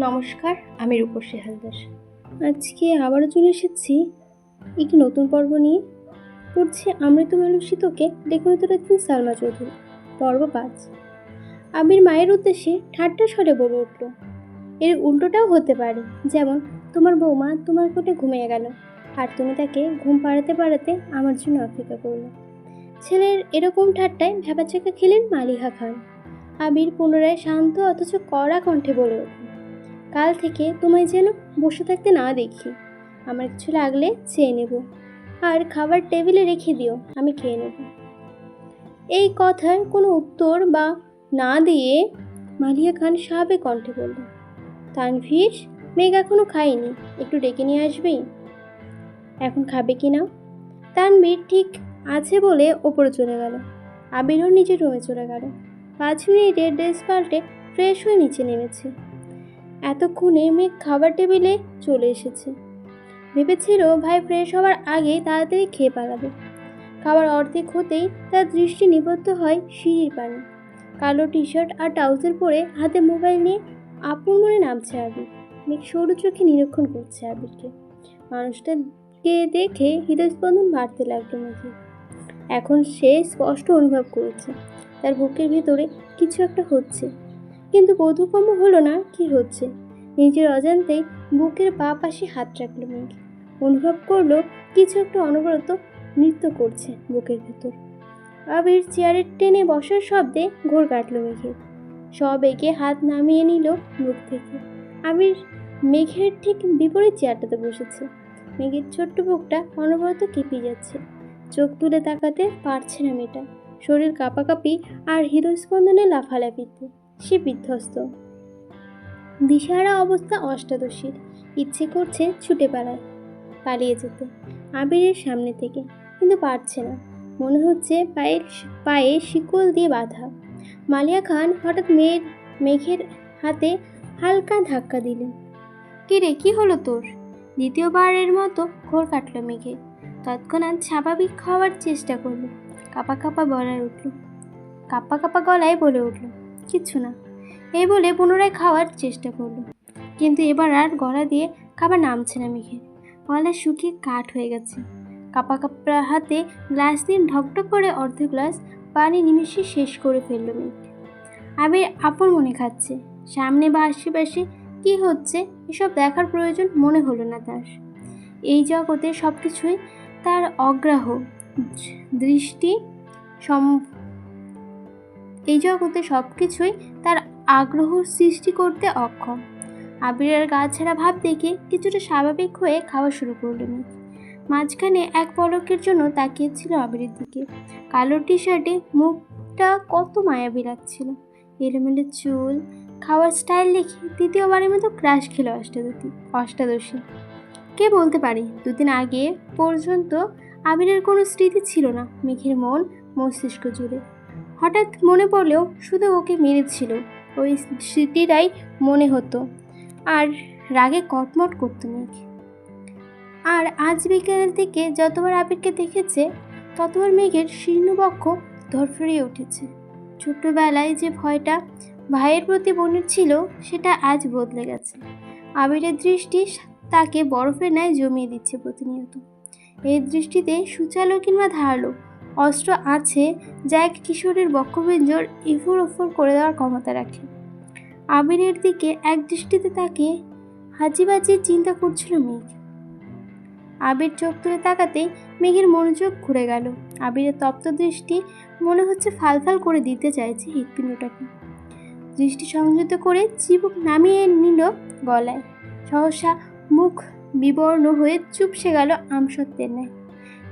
নমস্কার, আমি রূপসী হালদার। আজকে আবারও চলে এসেছি একটি নতুন পর্ব নিয়ে। পড়ছি অমৃত মালুষিতকে লেখনে তুলেছেন সালমা চৌধুরী, পর্ব পাঁচ। আবির মায়ের উদ্দেশ্যে ঠাট্টা স্বরে বলে উঠল, এর উল্টোটাও হতে পারে, যেমন তোমার বৌমা তোমার কোটে ঘুমিয়ে গেল, আর তুমি তাকে ঘুম পাড়াতে পাড়াতে আমার জন্য অপেক্ষা করল। ছেলের এরকম ঠাট্টায় ভেবাচাকা খেলেন মালিহা খান। আবির পুনরায় শান্ত অথচ কড়া কণ্ঠে বলে উঠল কাল থেকে তোমায় যেন বসে থাকতে না দেখি। আমার কিছু লাগলে চেয়ে নেব। আর খাবার টেবিলে রেখে দিও, আমি খেয়ে নেব। এই কথার কোনো উত্তর বা না দিয়ে মালিয়া খান সাবে কণ্ঠে বলল, তানভীর, মেঘ এখনও খায়নি, একটু ডেকে নিয়ে আসবি এখন খাবে কি না? তানভীর ঠিক আছে বলে ওপরে চলে গেল। আবিরও নিজের রুমে চলে গেল। পাঁচ মিনিটে ড্রেস পাল্টে ফ্রেশ হয়ে নিচে নেমেছে। এতক্ষণে মেঘ খাবার টেবিলে চলে এসেছে। ভেবেছিল ভাই ফ্রেশ হওয়ার আগেই তাড়াতাড়ি খেয়ে পালাবে। খাবার অর্ধেক হতেই তার দৃষ্টি নিবদ্ধ হয় সিঁড়ির পানে। কালো টি শার্ট আর ট্রাউজার পরে হাতে মোবাইল নিয়ে আপন মনে নামছে আবির। মেঘ সরু চোখে নিরীক্ষণ করছে আবিরকে। মানুষটাকে দেখে হৃদয়স্পন্দন বাড়তে লাগল মেঘে এখন সে স্পষ্ট অনুভব করেছে। তার বুকের ভিতরে কিছু একটা হচ্ছে। কিন্তু বোধগম্য হলো না কি হচ্ছে। নিজের অজান্তেই বুকের বা পাশে হাত রাখল মেঘ অনুভব করল কিছু একটা অনবরত নৃত্য করছে বুকের ভেতর। আবির চেয়ারের টেনে বসার শব্দে ঘোর কাটলো মেঘের সব একে হাত নামিয়ে নিল মুখ থেকে। আবির মেঘের ঠিক বিপরীত চেয়ারটাতে বসেছে। মেঘের ছোট্ট বুকটা অনবরত কেঁপে যাচ্ছে। চোখ তুলে তাকাতে পারছে না মেয়েটা। শরীর কাঁপাকাঁপি আর হৃদয়স্পন্দনে লাফালাফিতে। সে বিধ্বস্ত। দিশাহারা অবস্থা অষ্টাদশীর। ইচ্ছে করছে ছুটে পালায়, পালিয়ে যেতে। আবিরের সামনে থেকে, কিন্তু পারছে না। মনে হচ্ছে পায়ের পায়ে শিকল দিয়ে বাঁধা। মালিয়া খান হঠাৎ মেয়ের, মেঘের হাতে হালকা ধাক্কা দিলেন। কি রে, কি হলো তোর? দ্বিতীয়বারের মতো ঘোর কাটলো মেঘে। তৎক্ষণাৎ স্বাভাবিক খাওয়ার চেষ্টা করল। কাপা কাপা গলায় উঠল। কাপা কাপা গলায় বলে উঠল কিচ্ছু না। এই বলে পুনরায় খাওয়ার চেষ্টা করল। কিন্তু এবার আর গলা দিয়ে খাবার নামছে না মেঘে। গলা শুকিয়ে কাঠ হয়ে গেছে। কাপা কাপড়া হাতে গ্লাস দিয়ে ঢকঢক করে অর্ধ গ্লাস পানি নিমিশে শেষ করে ফেলল মেঘ। আবির আপন মনে খাচ্ছে। সামনে বা আশেপাশে কী হচ্ছে এসব দেখার প্রয়োজন মনে হলো না তার। এই জগতে সব কিছুই তার অগ্রাহ দৃষ্টি সম এই জগতে সব কিছুই তার আগ্রহ সৃষ্টি করতে অক্ষম। আবিরের গা ছাড়া ভাব দেখে কিছুটা স্বাভাবিক হয়ে খাওয়া শুরু করলেন মাঝখানে এক পলকের জন্য তাকিয়েছিল আবিরের দিকে। কালো টি শার্টে মুখটা কত মায়াবী লাগছিল। এলোমেলো চুল, খাওয়ার স্টাইল দেখে দ্বিতীয়বারের মতো ক্রাশ খেলো অষ্টাদশী অষ্টাদশী। কে বলতে পারে, দুদিন আগে পর্যন্ত আবিরের কোনো স্মৃতি ছিল না। মেঘের মন মস্তিষ্ক জুড়ে। হঠাৎ মনে পড়লেও শুধু ওকে মেরেছিল। ওই স্মৃতিটাই মনে হতো। আর রাগে কটমট করতো মেঘ। আর আজ বিকেল থেকে যতবার আবিরকে দেখেছে, ততবার মেঘের শীর্ণবক্ষ ধরফরিয়ে উঠেছে। ছোট্টবেলায় যে ভয়টা ভাইয়ের প্রতি বোনের ছিল, সেটা আজ বদলে গেছে। আবিরের দৃষ্টি তাকে বরফের ন্যায় জমিয়ে দিচ্ছে প্রতিনিয়ত। এই দৃষ্টিতে সুচালো কিংবা ধারালো অস্ত্র আছে যা এক কিশোরের বক্ষবিঞ্জর ইফুর উফুর করে দেওয়ার ক্ষমতা রাখে। আবিরের দিকে এক দৃষ্টিতে তাকিয়ে হাজিবাজি চিন্তা করছিল মেঘ। আবির চোখ তুলে তাকাতেই মেঘের মনোযোগ ঘুরে গেল। আবিরের তপ্ত দৃষ্টি মনে হচ্ছে ফালফাল করে দিতে চাইছে হৃৎপিণ্ডটাকে দৃষ্টি সংযত করে চিবুক নামিয়ে নিল গলায়। সহসা মুখ বিবর্ণ হয়ে চুপসে গেল আমসত্বের ন্যায়।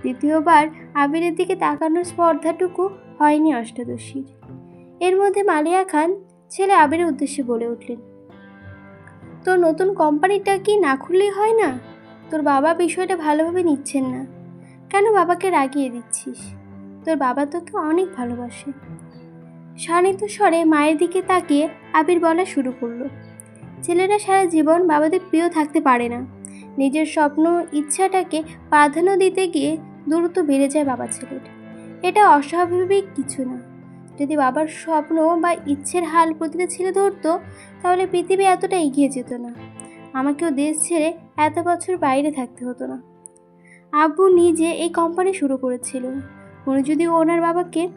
দ্বিতীয়বার আবিরের দিকে তাকানোর স্পর্ধাটুকু হয়নি অষ্টাদশীর। এর মধ্যে মালিয়া খান ছেলে আবিরের উদ্দেশ্যে বলে উঠলেন, তোর নতুন কোম্পানিটা কি না খুললেই হয় না? তোর বাবা বিষয়টা ভালোভাবে নিচ্ছেন না। কেন বাবাকে রাগিয়ে দিচ্ছিস? তোর বাবা তোকে অনেক ভালোবাসে। শানিত স্বরে মায়ের দিকে তাকিয়ে আবির বলা শুরু করল, ছেলেরা সারা জীবন বাবাদের প্রিয় থাকতে পারে না। নিজের স্বপ্ন, ইচ্ছাটাকে প্রাধান্য দিতে গিয়ে দ্রুত বেড়ে যায় বাবা ছেলের। এটা অস্বাভাবিক কিছু না। যদি বাবার স্বপ্ন বা ইচ্ছের হাল প্রতিটা ছেলে ধরতো, তাহলে পৃথিবী এতটা এগিয়ে যেত না। আমাকেও দেশ ছেড়ে এত বছর বাইরে থাকতে হতো না। আব্বু নিজে এই কোম্পানি শুরু করেছিল। উনি যদি ওনার বাবাকে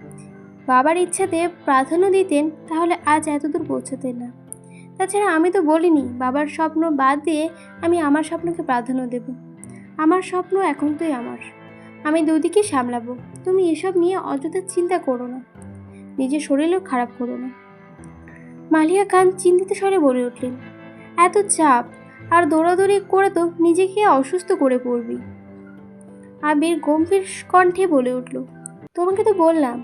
বাবার ইচ্ছাতে প্রাধান্য দিতেন, তাহলে আজ এতদূর পৌঁছতেন না। তাছাড়া আমি তো বলিনি, বাবার স্বপ্ন বাদ দিয়ে আমি আমার স্বপ্নকে প্রাধান্য দেব। আমার স্বপ্ন এখন তোই আমার। আমি দুদিকে সামলাবো। তুমি এসব নিয়ে অযথা চিন্তা করো না। নিজের শরীরও খারাপ করো না। মালিয়া খান চিন্তিত স্বরে বলে উঠলেন, এত চাপ আর দৌড়াদৌড়ি করে তো নিজেকে অসুস্থ করে পড়বি। আবির গম্ভীর কণ্ঠে বলে উঠল, তোমাকে তো বললাম,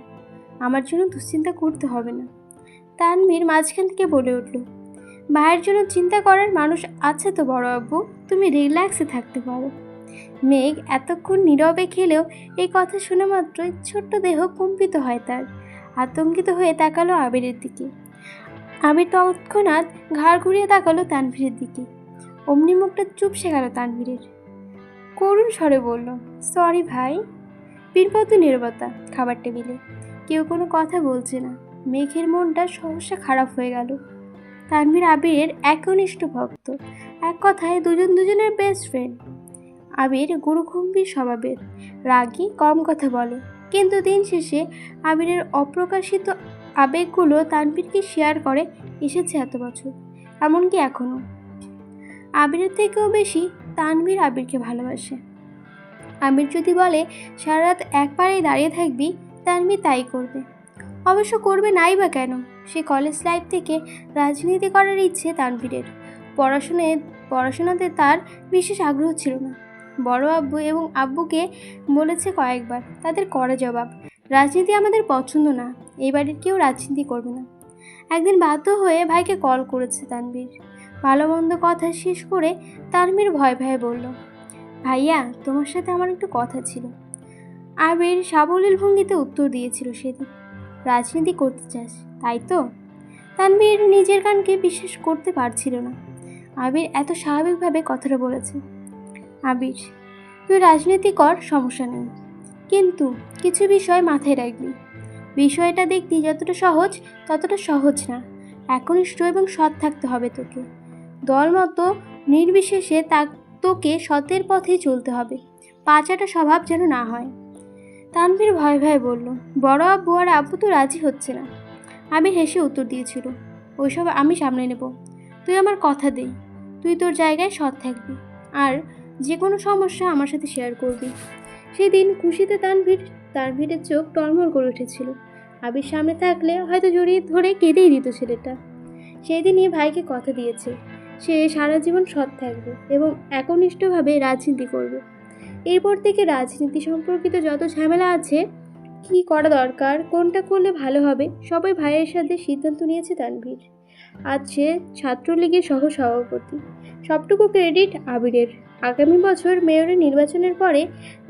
আমার জন্য দুশ্চিন্তা করতে হবে না। তানভীর মাঝখান থেকে বলে উঠল, ভাইয়ের জন্য চিন্তা করার মানুষ আছে তো বড় আব্বু, তুমি রিল্যাক্সে থাকতে পারো। মেঘ এতক্ষণ নীরবে খেলেও এই কথা শুনে মাত্রই ছোট্ট দেহ কম্পিত হয় তার। আতঙ্কিত হয়ে তাকালো আবিরের দিকে। আবির তৎক্ষণাৎ ঘাড় ঘুরিয়ে তাকালো তানভীরের দিকে। অমনি মুখটা চুপসে গেল তানভীরের। করুণ স্বরে বলল, সরি ভাই। বীরপত নীরবতা খাবার টেবিলে। কেউ কোনো কথা বলছে না। মেঘের মনটা সহসা খারাপ হয়ে গেল। তানভীর আবিরের একনিষ্ঠ ভক্ত। এক কথায় দুজন দুজনের বেস্ট ফ্রেন্ড আবির গুরুগম্ভীর স্বভাবের। রাগী কম কথা বলে। কিন্তু দিন শেষে আবিরের অপ্রকাশিত আবেগগুলো তানভীরকে শেয়ার করে এসেছে এত বছর, এমনকি এখনও। আবিরের থেকেও বেশি তানভীর আবিরকে ভালোবাসে। আবির যদি বলে সারা রাত এক পাড়েই দাঁড়িয়ে থাকবি, তানভীর তাই করবে। অবশ্য করবে নাই বা কেন? সে কলেজ লাইফ থেকে রাজনীতি করার ইচ্ছে তানভীরের। পড়াশুনে, পড়াশোনাতে তার বিশেষ আগ্রহ ছিল না। বড় আব্বু এবং আব্বুকে বলেছে কয়েকবার। তাদের কড়া জবাব, রাজনীতি আমাদের পছন্দ না, এই বাড়ির কেউ রাজনীতি করবে না। একদিন বাধ্য হয়ে ভাইকে কল করেছে তানভীর। ভালো মন্দ কথা শেষ করে তানভীর ভয় ভয়ে বলল, ভাইয়া, তোমার সাথে আমার একটু কথা ছিল। আবির সাবলীল ভঙ্গিতে উত্তর দিয়েছিল সেদিন, রাজনীতি করতে চাস, তাই তো? তানভীর নিজের কানকে বিশ্বাস করতে পারছিল না। আবির এত স্বাভাবিকভাবে কথাটা বলেছে আবির, তুই রাজনীতি কর, সমস্যা নেই। কিন্তু কিছু বিষয় মাথায় রাখবি। বিষয়টা দেখতে যতটা সহজ, ততটা সহজ না। একনিষ্ঠ এবং সৎ থাকতে হবে তোকে। দল মতো নির্বিশেষে তা তোকে সতের পথে চলতে হবে। পাঁচাটা স্বভাব যেন না হয়। তানভীর ভয় ভয়ে বলল, বড় আব্বু আর আব্বু তো রাজি হচ্ছে না। আমি হেসে উত্তর দিয়েছিল, ওইসব আমি সামলে নেব। তুই আমার কথা দে। তুই তোর জায়গায় সৎ থাকবি। আর যে কোনো সমস্যা আমার সাথে শেয়ার করবি। সেদিন খুশিতে তানভীর, তানভীরের চোখ টলমল করে উঠেছিল। আবির সামনে থাকলে হয়তো জড়িয়ে ধরে কেঁদেই দিত ছেলেটা। সেদিনই ভাইকে কথা দিয়েছে, সে সারা জীবন সৎ থাকবে এবং একনিষ্ঠভাবে রাজনীতি করবে। এরপর থেকে রাজনীতি সম্পর্কিত যত ঝামেলা আছে, কি করা দরকার, কোনটা করলে ভালো হবে, সবাই ভাইয়ের সাথে সিদ্ধান্ত নিয়েছে তানভীর। আজ সে ছাত্রলীগের সহ সভাপতি সবটুকু ক্রেডিট আবিরের। আগামী বছর মেয়রের নির্বাচনের পরে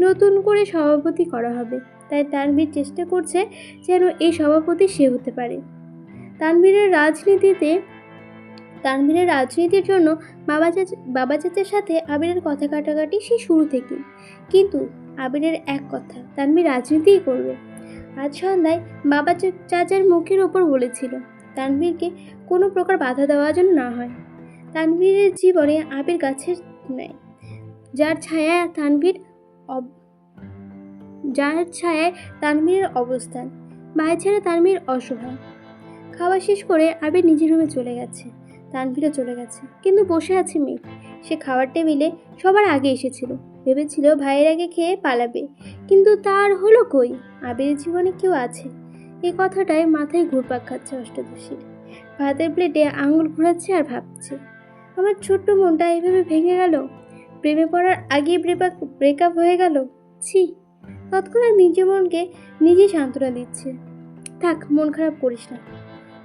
নতুন করে সভাপতি করা হবে। তাই তানভীর চেষ্টা করছে যেন এই সভাপতি সে হতে পারে। তানভীরের রাজনীতিতে তানভীরের রাজনীতির জন্য বাবা চাচা বাবা চাচার সাথে আবিরের কথা কাটাকাটি সে শুরু থেকে কিন্তু আবিরের এক কথা, তানভীর রাজনীতিই করবে। আজ সন্ধ্যায় বাবা চাচার মুখের ওপর বলেছিল, তানভীরকে কোনো প্রকার বাধা দেওয়া যেন না হয়। তানভীরের জীবনে আবির গাছের নেয় যার ছায়া তানভীর যার ছায়ায় তানভীরের অবস্থান। ভাই ছেড়ে তানভীর অসহায় খাওয়া শেষ করে আবির নিজের রুমে চলে গেছে। তানভীরও চলে গেছে। কিন্তু বসে আছে মেয়ে সে খাওয়ার টেবিলে সবার আগে এসেছিল। ভেবেছিল ভাইয়ের আগে খেয়ে পালাবে। কিন্তু তার হলো কই? আবিরের জীবনে কেউ আছে। এই কথাটাই মাথায় ঘুরপাক খাচ্ছে অষ্টাদশীর। ভাতের প্লেটে আঙুল ঘোরাচ্ছে আর ভাবছে। আমার ছোট্ট মনটা এভাবে ভেঙে গেল। প্রেমে পড়ার আগে ব্রেকআপ ব্রেকআপ হয়ে গেল। ছি, তৎক্ষণাৎ নিজে মনকে নিজেই সান্ত্বনা দিচ্ছে। থাক, মন খারাপ করিস না।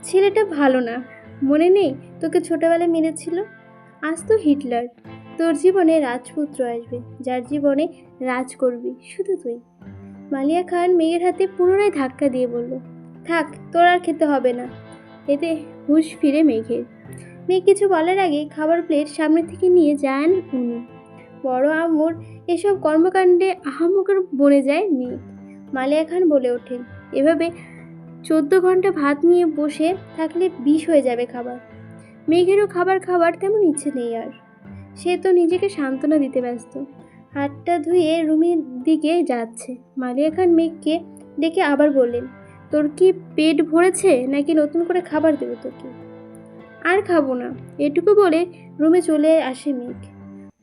ছেলেটা ভালো না। মনে নেই তোকে ছোটবেলায় মেরেছিল আজ তো হিটলার। তোর জীবনে রাজপুত্র আসবে, যার জীবনে রাজ করবি, শুধু তুই। মালিয়া খান মেয়ের হাতে পুনরায় ধাক্কা দিয়ে বলল, থাক, তোর আর খেতে হবে না। এতে হুশ ফিরে মেঘের। মেয়ে কিছু বলার আগে খাবার প্লেট সামনে থেকে নিয়ে যান উনি। বড় আম্মুর এসব কর্মকাণ্ডে আহাম্মকের বনে যায় মেয়ে মালিয়া খান বলে ওঠেন, এভাবে চোদ্দ ঘণ্টা ভাত নিয়ে বসে থাকলে বিষ হয়ে যাবে খাবার। মেঘেরও খাবার খাবার তেমন ইচ্ছে নেই আর। সে তো নিজেকে সান্ত্বনা দিতে ব্যস্ত। হাতটা ধুয়ে রুমের দিকে যাচ্ছে। মালিয়া খান মেঘকে ডেকে আবার বললেন তোর কি পেট ভরেছে নাকি নতুন করে খাবার দেবে তোকে? আর খাব না, এটুকু বলে রুমে চলে আসে মেঘ।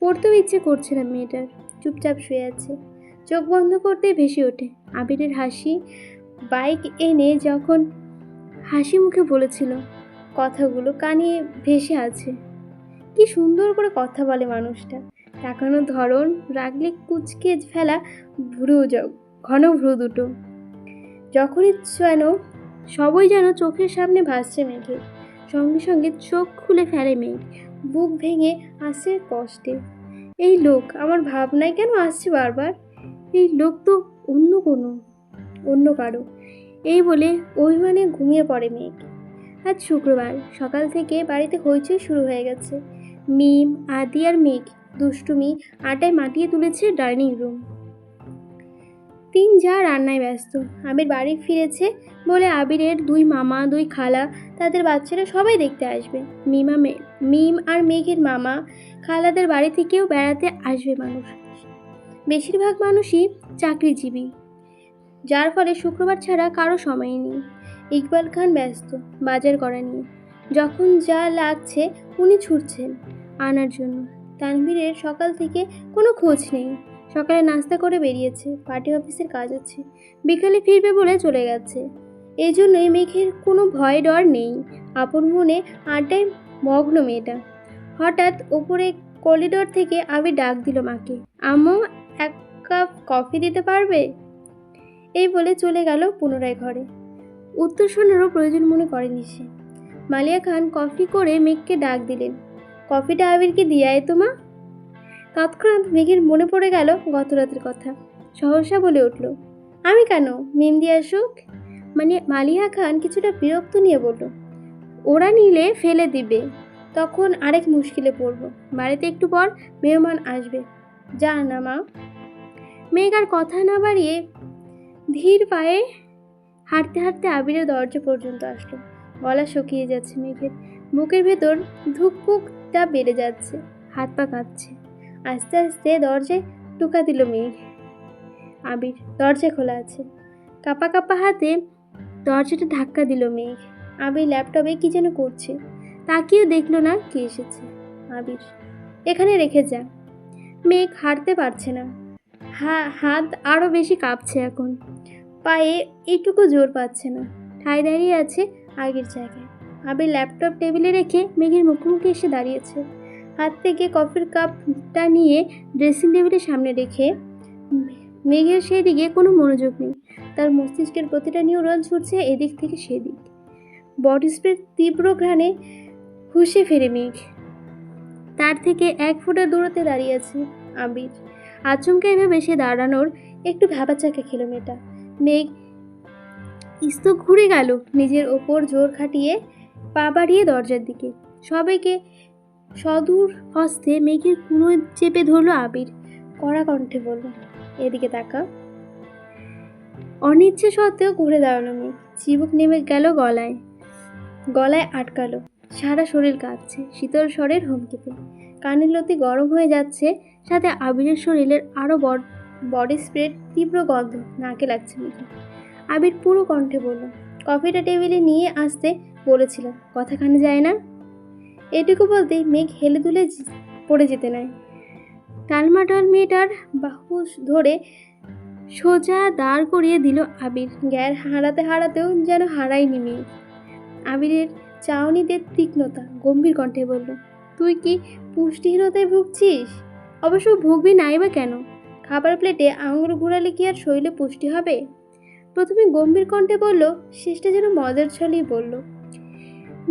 পড়তেও ইচ্ছে করছে না মেয়েটার, চুপচাপ শুয়ে আছে। চোখ বন্ধ করতেই ভেসে ওঠে। আবিরের হাসি বাইক এনে যখন হাসি মুখে বলেছিল, কথাগুলো কানে ভেসে আছে। কি সুন্দর করে কথা বলে মানুষটা। তাকানোর ধরন, রাগলে কুচকে ফেলা ভ্রু ঘন ভ্রু দুটো। যখনই যেন সবই যেন চোখের সামনে ভাসছে মেঘে। সঙ্গে সঙ্গে চোখ খুলে ফেলে মেঘ। বুক ভেঙে আসছে কষ্টে। এই লোক আমার ভাবনায় কেন আসছে বারবার? এই লোক তো অন্য কোনো, অন্য কারও। এই বলে অভিমানে ঘুমিয়ে পড়ে মেঘ। আজ শুক্রবার, সকাল থেকে বাড়িতে হইচই শুরু হয়ে গেছে। মিম, আদি আর মেঘ দুষ্টুমি আটায় মাটিয়ে তুলেছে ডাইনিং রুম। তিন যা রান্নায় ব্যস্ত। আবির বাড়ি ফিরেছে বলে আবিরের দুই মামা, দুই খালা, তাদের বাচ্চারা সবাই দেখতে আসবে। মিমা মে মিম আর মেঘের মামা, খালাদের বাড়ি থেকেও বেড়াতে আসবে মানুষ। বেশিরভাগ মানুষই চাকরিজীবী। যার ফলে শুক্রবার ছাড়া কারও সময় নেই। ইকবাল খান ব্যস্ত, বাজার করা নিয়ে। যখন যা লাগছে উনি ছুটছেন আনার জন্য। তানভীরের সকাল থেকে কোনো খোঁজ নেই। সকালে নাস্তা করে বেরিয়েছে, পার্টি অফিসের কাজ আছে, বিকালে ফিরবে বলে চলে গেছে। এই জন্যই মেঘের কোনো ভয় ডর নেই। আপন মনে আড্ডায় মগ্ন মেয়েটা। হঠাৎ ওপরে করিডোর থেকে আবি ডাক দিল মাকে, আম্মু, এক কাপ কফি দিতে পারবে? এই বলে চলে গেল পুনরায় ঘরে। উত্তর শোনারও প্রয়োজন মনে করেনি সে। মালিয়া খান কফি করে মেঘকে ডাক দিলেন, কফিটা আবিরকে দিয়ে আয় তো মা। তৎক্ষণাৎ মেঘের মনে পড়ে গেল গত রাতের কথা। সহসা বলে উঠল, আমি কেন? মিম দিয়ে আসুক মানে মালিহা খান কিছুটা বিরক্ত নিয়ে বলল, ওরা নিলে ফেলে দিবে, তখন আরেক মুশকিলে পড়ব। বাড়িতে একটু পর মেহমান আসবে। যা না মা। মেঘ আর কথা না বাড়িয়ে ধীর পায়ে হাঁটতে হাঁটতে আবিরের দরজা পর্যন্ত আসলো। গলা শুকিয়ে যাচ্ছে মেঘের। বুকের ভেতর ধুকপুকটা বেড়ে যাচ্ছে। হাত পা কাঁপছে। আস্তে আস্তে দরজায় টুকা দিল মেঘ আবির, দরজা খোলা আছে। কাপা কাপা হাতে দরজাটা ধাক্কা দিল মেঘ আবির ল্যাপটপে কি যেন করছে, তাকিয়েও দেখল না কে এসেছে। আবির, এখানে রেখে যা। মেঘ হাঁটতে পারছে না। হা, হাত আরও বেশি কাঁপছে এখন। পায়ে এইটুকু জোর পাচ্ছে না। ঠাই দাঁড়িয়ে আছে আগের জায়গায়। আবির ল্যাপটপ টেবিলে রেখে মেঘের মুখোমুখি এসে দাঁড়িয়েছে। হাত থেকে কফির কাপটা নিয়ে ড্রেসিং টেবিলের সামনে রেখে মেঘের সেই দিকে কোনো মনোযোগ নেই। তার মস্তিষ্কের প্রতিটা নিউরন ছুটছে এদিক থেকে সেদিক। বডি স্প্রে তীব্র ঘ্রাণে হুশে ফেরে মেঘ। তার থেকে এক ফুটের দূরত্বে দাঁড়িয়ে আছে আবির। আচমকা এভাবে সে দাঁড়ানোর একটু ভাবাচাকা খেলো মেয়েটা। মেঘ স্তক ঘুরে গেল, নিজের ওপর জোর খাটিয়ে পা বাড়িয়ে দরজার দিকে। সবাইকে সদূর হস্তে মেঘের কুনো চেপে ধরলো আবির। কড়া কণ্ঠে বলল, এদিকে তাকা। অনিচ্ছে সত্ত্বেও ঘুরে দাঁড়াল মেঘ। চিবুক নেমে গেল গলায়। গলায় আটকালো। সারা শরীর কাঁপছে। শীতল স্বরের হুমকিতে। কানের লতি গরম হয়ে যাচ্ছে। সাথে আবিরের শরীরের আরও বডি স্প্রের তীব্র গন্ধ নাকে লাগছে মেঘে আবির পুরো কণ্ঠে বলল, কফিটা টেবিলে নিয়ে আসতে বলেছিলাম। কথাখানে যায় না? এটুকু বলতেই মেঘ হেলে দুলে পড়ে যেতে নেয় টালমাটাল মেয়েটার বাহু ধরে সোজা দাঁড় করিয়ে দিল আবির। গ্যার হারাতে হারাতেও যেন হারায়নি মেয়ে। আবিরের চাউনিতে তীক্ষ্ণতা, গম্ভীর কণ্ঠে বলল, তুই কি পুষ্টিহীনতায় ভুগছিস? অবশ্য ভুগবি নাই বা কেন? খাবার প্লেটে আঙুর ঘোরালে কি আর শরীরে পুষ্টি হবে? প্রথমে গম্ভীর কণ্ঠে বলল, শেষটা যেন মজার ছলেই বলল।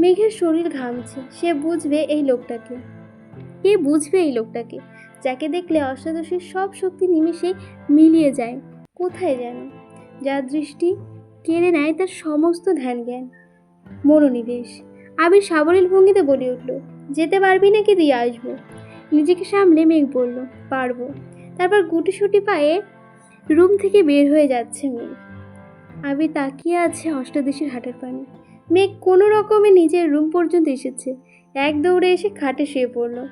মেঘের শরীর ঘামছে, সে বুঝবে এই লোকটাকে। কে বুঝবে এই লোকটাকে? যাকে দেখলে অষ্টাদশীর সব শক্তি নিমেষে মিলিয়ে যায়, কোথায় যেন? যার দৃষ্টি কেড়ে নেয় তার সমস্ত ধ্যান জ্ঞান মনোনিবেশ। আবির সাবলীল ভঙ্গিতে বলে উঠল, যেতে পারবি নাকি দিয়ে আসব? নিজেকে সামলে মেঘ বলল, পারব। তারপর গুটিসুটি পায়ে রুম থেকে বের হয়ে যাচ্ছে মেঘ। আবি তাকিয়ে আছে অষ্টাদশীর হাটের পানে। মেঘ কোনো রকমে নিজের রুম পর্যন্ত এসেছে। এক দৌড়ে এসে খাটে শুয়ে পড়ল।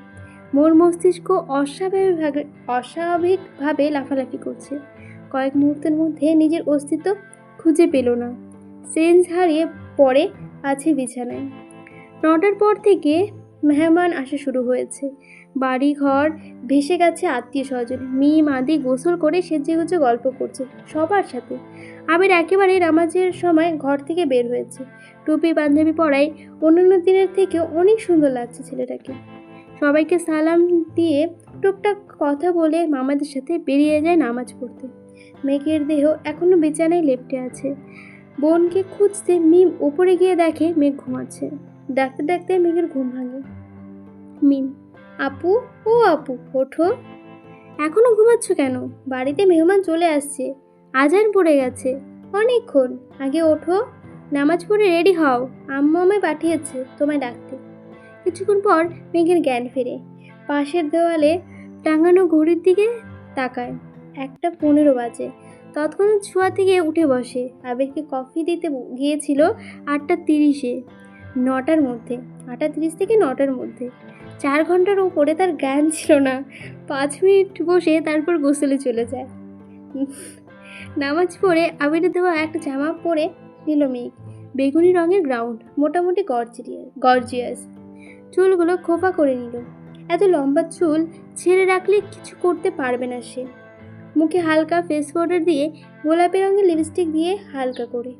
মোর মস্তিষ্ক অস্বাভাবিকভাবে অস্বাভাবিকভাবে লাফালাফি করছে। কয়েক মুহূর্তের মধ্যে নিজের অস্তিত্ব খুঁজে পেল না। সেন্স হারিয়ে পড়ে আছে বিছানায়। নটার পর থেকে মেহমান আসা শুরু হয়েছে। বাড়ি ঘর ভেসে গেছে আত্মীয় স্বজন। মিম, আদি গোসল করে সেজে গুজে গল্প করছে সবার সাথে। আবির একেবারে নামাজের সময় ঘর থেকে বের হয়েছে। টুপি পাঞ্জাবি পরায় অন্যান্য দিনের থেকেও অনেক সুন্দর লাগছে ছেলেটাকে। সবাইকে সালাম দিয়ে টুকটাক কথা বলে মামাদের সাথে বেরিয়ে যায় নামাজ পড়তে। মেঘের দেহ এখনও বিছানায় লেপটে আছে। বোনকে খুঁজতে মিম ওপরে গিয়ে দেখে মেঘ ঘুমাচ্ছে। ডাকতে ডাকতে মেঘের ঘুম ভাঙে। মিম, আপু, ও আপু, ওঠো। এখনও ঘুমাচ্ছ কেন? বাড়িতে মেহমান চলে আসছে। আজান পড়ে গেছে। অনেকক্ষণ। আগে ওঠো। নামাজ পড়ে রেডি হও। আম্মু আমায় পাঠিয়েছে তোমায় ডাকতে। কিছুক্ষণ পর মেঘের জ্ঞান ফেরে। পাশের দেওয়ালে টাঙানো ঘড়ির দিকে তাকায়। একটা পনেরো বাজে। তৎক্ষণাৎ ছোঁয়া থেকে উঠে বসে। আবিরকে কফি দিতে গিয়েছিল আটটা তিরিশে। নটার মধ্যে। আটটা তিরিশ থেকে নটার মধ্যে। চার ঘণ্টার উপরে তার জ্ঞান ছিল না। পাঁচ মিনিট বসে তারপর গোসলে চলে যায়। নামাজ পড়ে আবিরের দেওয়া একটা জামা পরে নিল মেঘ। বেগুনি রঙের গ্রাউন্ড মোটামুটি গর্জিয়াস গর্জিয়াস চুলগুলো খোপা করে নিল। এত লম্বা চুল ছেড়ে রাখলে কিছু করতে পারবে না সে। মুখে হালকা ফেস পাউডার দিয়ে গোলাপি রঙের লিপস্টিক দিয়ে হালকা করে।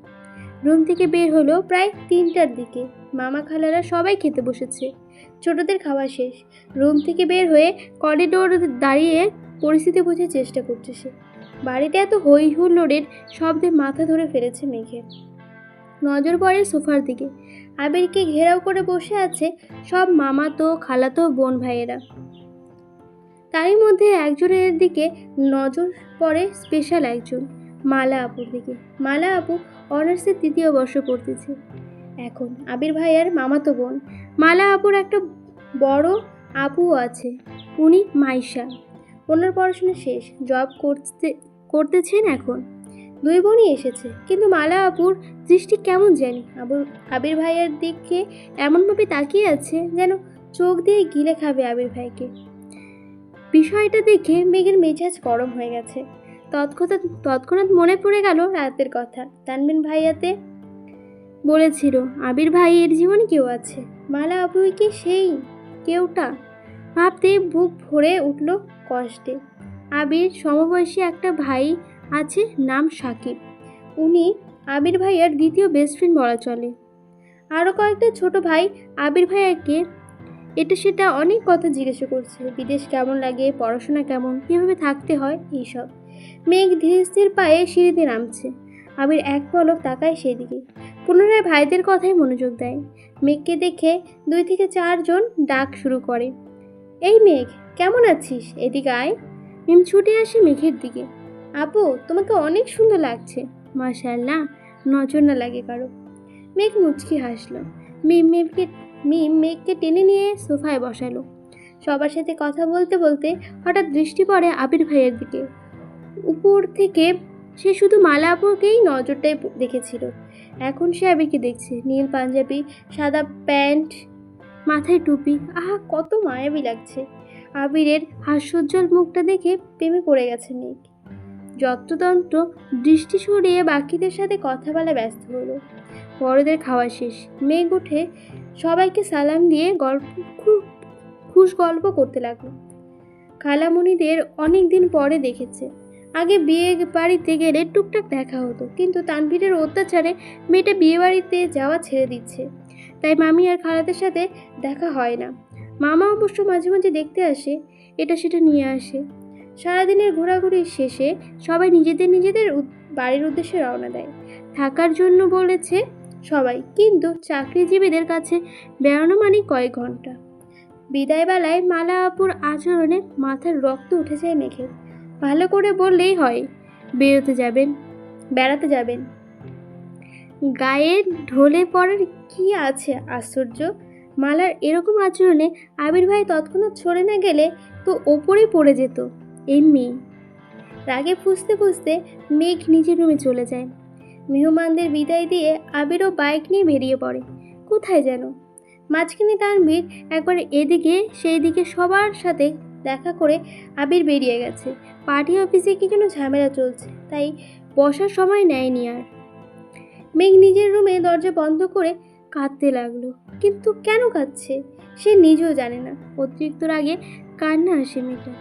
রুম থেকে বের হলো প্রায় তিনটার দিকে। মামা খালারা সবাই খেতে বসেছে। ছোটদের খাওয়া শেষ। রুম থেকে বের হয়ে করিডোর দাঁড়িয়ে পরিস্থিতি বোঝার চেষ্টা করছে সে। বাড়িতে এত হৈ হুল্লোড়ের শব্দে মাথা ধরে ফেলেছে মেঘের। নজর পড়ে সোফার দিকে। আবিরকে ঘেরাও করে বসে আছে সব মামাতো, খালাতো বোন ভাইয়েরা। তারই মধ্যে একজনের দিকে নজর পড়ে স্পেশাল একজন, মালা আপুর দিকে। মালা আপু অনার্সের তৃতীয় বর্ষ পড়তেছে। এখন আবির ভাইয়ের মামাতো বোন। মালা আপুর একটা বড় আপুও আছে, উনি মাইশা। ওনার পড়াশোনা শেষ জব করতে, করতেছেন এখন। দুই বোনই এসেছে। কিন্তু মালা আপুর দৃষ্টি কেমন জানি? আবুর আবির ভাইয়ের দিকে এমনভাবে তাকিয়ে আছে যেন চোখ দিয়ে গিলে খাবে আবির ভাইকে। বিষয়টা দেখে মেঘের মেজাজ গরম হয়ে গেছে। তৎক্ষণাৎ তৎক্ষণাৎ মনে পড়ে গেল রাতের কথা। তানবিন ভাইয়াতে বলেছিল, আবির ভাইয়ের জীবনে কেউ আছে মালা আপুই কি সেই কেউটা? ভাবতে বুক ভরে উঠল কষ্টে। আবির সমবয়সী একটা ভাই আছে নাম সাকিব। উনি আবির ভাইয়ার দ্বিতীয় বেস্ট ফ্রেন্ড বলা চলে। আরও কয়েকটা ছোট ভাই আবির ভাইয়াকে এটা সেটা অনেক কথা জিজ্ঞাসা করছে, বিদেশ কেমন লাগে, পড়াশোনা কেমন, কীভাবে থাকতে হয়, এইসব। মেঘ ধীরে স্থির পায়ে সিঁড়িতে নামছে। আবির এক পলক তাকায় সেদিকে, পুনরায় ভাইদের কথায় মনোযোগ দেয়। মেঘকে দেখে দুই থেকে চারজন ডাক শুরু করে, এই মেঘ, কেমন আছিস? এদিকে আয়। মিম ছুটে আসে মেঘের দিকে। আপু তোমাকে অনেক সুন্দর লাগছে। মাশাল্লাহ নজর না লাগে কারও। মেঘ মুচকি হাসলো। মিম মেঘকে মিম মেঘকে টেনে নিয়ে সোফায় বসালো। সবার সাথে কথা বলতে বলতে হঠাৎ দৃষ্টি পড়ে আবির ভাইয়ের দিকে। উপর থেকে সে শুধু মালা আপুকেই নজরটাই দেখেছিল। এখন সে আবিরকে দেখছে। নীল পাঞ্জাবি, সাদা প্যান্ট, মাথায় টুপি। আহা, কত মায়াবী লাগছে। আবিরের হাস্যোজ্জ্বল মুখটা দেখে প্রেমে পড়ে গেছে মেঘ। যত্রতন্ত্র দৃষ্টি সরিয়ে বাকিদের সাথে কথা বলা ব্যস্ত হলো। বড়দের খাওয়া শেষ। মেঘ উঠে সবাইকে সালাম দিয়ে গল্প খুব খুশ গল্প করতে লাগল। খালামণিদের অনেক দিন পরে দেখেছে। আগে বিয়ে বাড়িতে গেলে টুকটাক দেখা হতো, কিন্তু তানভীরের অত্যাচারে মেয়েটা বিয়ে বাড়িতে যাওয়া ছেড়ে দিচ্ছে। তাই মামি আর খালাদের সাথে দেখা হয় না। মামা অবশ্য মাঝে মাঝে দেখতে আসে, এটা সেটা নিয়ে আসে। সারাদিনের ঘোরাঘুরি শেষে সবাই নিজেদের নিজেদের বাড়ির উদ্দেশ্যে রওনা দেয়। থাকার জন্য বলেছে সবাই, কিন্তু চাকরিজীবীদের কাছে বেড়ানো মানে কয়েক ঘণ্টা। বিদায়বেলায় মালা আপুর আচরণে মাথার রক্ত উঠে যায় মেঘের। ভালো করে বললেই হয়, বেরোতে যাবেন, বেড়াতে যাবেন। গায়ে ঢলে পড়ার কি আছে আশ্চর্য? মালার এরকম আচরণে আবির ভাই তৎক্ষণাৎ ছড়ে না গেলে তো ওপরেই পড়ে যেত। এমনি রাগে ফুসতে ফুসতে মেঘ নিজের রুমে চলে যায়। মেহমানদের বিদায় দিয়ে আবিরও বাইক নিয়ে বেরিয়ে পড়ে। কোথায় যেন? মাঝখানে তানভীর একবার এদিকে সেই দিকে সবার সাথে দেখা করে আবির বেরিয়ে গেছে। পার্টি অফিসে কি যেন ঝামেলা চলছে, তাই বসার সময় নেয়নি আর। মেঘ নিজের রুমে দরজা বন্ধ করে কাঁদতে লাগল। কিন্তু কেন কাঁদছে, সে নিজেও জানে না। অতিরিক্ত রাগে কান্না আসে মেয়েটা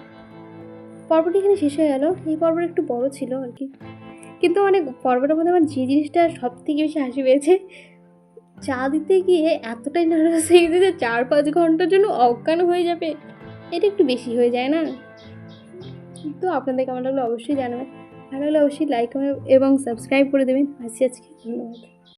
পর্বটি এখানে শেষ হয়ে গেল। এই পর্বটা একটু বড় ছিল আর কি। কিন্তু মানে পর্বটার মধ্যে আমার যে জিনিসটা সব থেকে বেশি হাসি পেয়েছে, চা দিতে গিয়ে এতটাই নার্ভাস হয়ে গেছে যে চার পাঁচ ঘণ্টার জন্য অজ্ঞান হয়ে যাবে। এটা একটু বেশি হয়ে যায় না? তো আপনাদের কেমন লাগল অবশ্যই জানাবেন। ভালো লাগলে অবশ্যই লাইক এবং সাবস্ক্রাইব করে দেবেন। আসি আজকে, ধন্যবাদ।